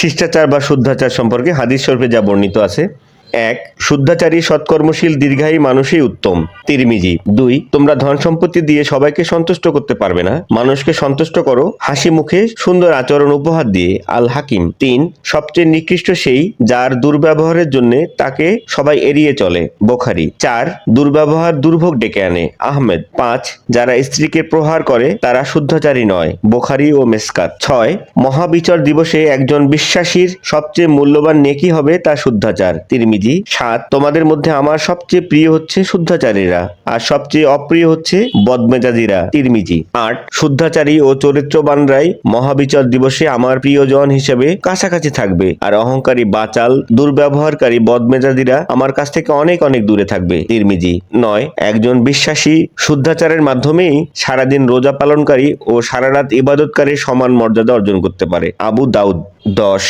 শিষ্টাচার বা শুদ্ধাচার সম্পর্কে হাদিস শরীফে যা বর্ণিত আছে এক, শুদ্ধাচারী সৎকর্মশীল দীর্ঘায়ী মানুষই উত্তম। তিরমিজি, দুই, তোমরা ধন সম্পত্তি দিয়ে সবাইকে সন্তুষ্ট করতে পারবে না। মানুষকে সন্তুষ্ট করো, হাসি মুখে সুন্দর আচরণ উপহার দিয়ে। আল হাকিম, তিন, সবচেয়ে নিকৃষ্ট সেই যার দুর্ব্যবহারের জন্য তাকে সবাই এড়িয়ে চলে। বোখারি, চার, দুর্ব্যবহার দুর্ভোগ ডেকে আনে। আহমেদ, পাঁচ, যারা স্ত্রীকে প্রহার করে তারা শুদ্ধাচারী নয়। বোখারি ও মেসকাত, ছয়, মহাবিচর দিবসে একজন বিশ্বাসীর সবচেয়ে মূল্যবান নেকি হবে তা শুদ্ধাচার। তিরমিজি সাত। তোমাদের মধ্যে আমার সবচেয়ে প্রিয় হচ্ছে শুদ্ধাচারীরা আর সবচেয়ে অপ্রিয় হচ্ছে বদমেজাজিরা, তিরমিজি। আট। শুদ্ধাচারী ও চরিত্রবানরাই মহাবিচর দিবসে আমার প্রিয়জন হিসেবে কাছাকাছি থাকবে আর অহংকারী বাচাল, দুর্ব্যবহারকারী বদমেজাজিরা আমার কাছ থেকে অনেক অনেক দূরে থাকবে, তিরমিজি। নয়। একজন বিশ্বাসী শুদ্ধাচারের মাধ্যমেই সারাদিন রোজা পালনকারী ও সারারাত ইবাদতকারীর সমান মর্যাদা অর্জন করতে পারে, আবু দাউদ। দশ।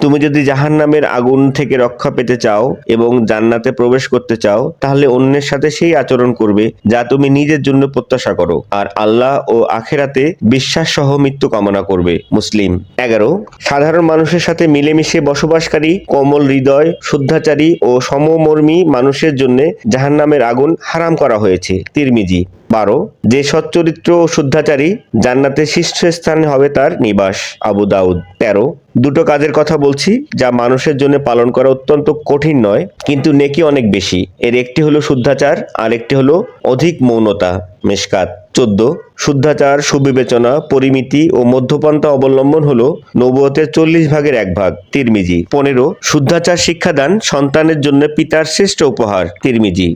তুমি যদি জাহান্নামের আগুন থেকে রক্ষা পেতে চাও এবং জান্নাতে প্রবেশ করতে চাও, তাহলে অন্যের সাথে সেই আচরণ করবে যা তুমি নিজের জন্য প্রত্যাশা করো। আর আল্লাহ ও আখেরাতে বিশ্বাস সহ মৃত্যু কামনা করবে। মুসলিম। এগারো। সাধারণ মানুষের সাথে মিলেমিশে বসবাসকারী, কোমল হৃদয়, শুদ্ধাচারী ও সমমর্মী মানুষের জন্য জাহান্নামের আগুন হারাম করা হয়েছে। তিরমিজি। বারো, যে সচ্চরিত্র ও শুদ্ধাচারী জান্নাতে শীর্ষস্থানে হবে তার নিবাস, আবু দাউদ। তেরো, দুটো কাজের কথা বলছি, যা মানুষের জন্য পালন করা অত্যন্ত কঠিন নয়, কিন্তু নেকি অনেক বেশি। এর একটি হলো শুদ্ধাচার আর একটি হলো অধিক মৌনতা, মেশকাত। চোদ্দ, শুদ্ধাচার, সুবিবেচনা, পরিমিতি ও মধ্যপন্থা অবলম্বন হলো নবুয়তের চল্লিশ ভাগের এক ভাগ, তিরমিজি। পনেরো, শুদ্ধাচার শিক্ষাদান সন্তানের জন্য পিতার শ্রেষ্ঠ উপহার, তিরমিজি।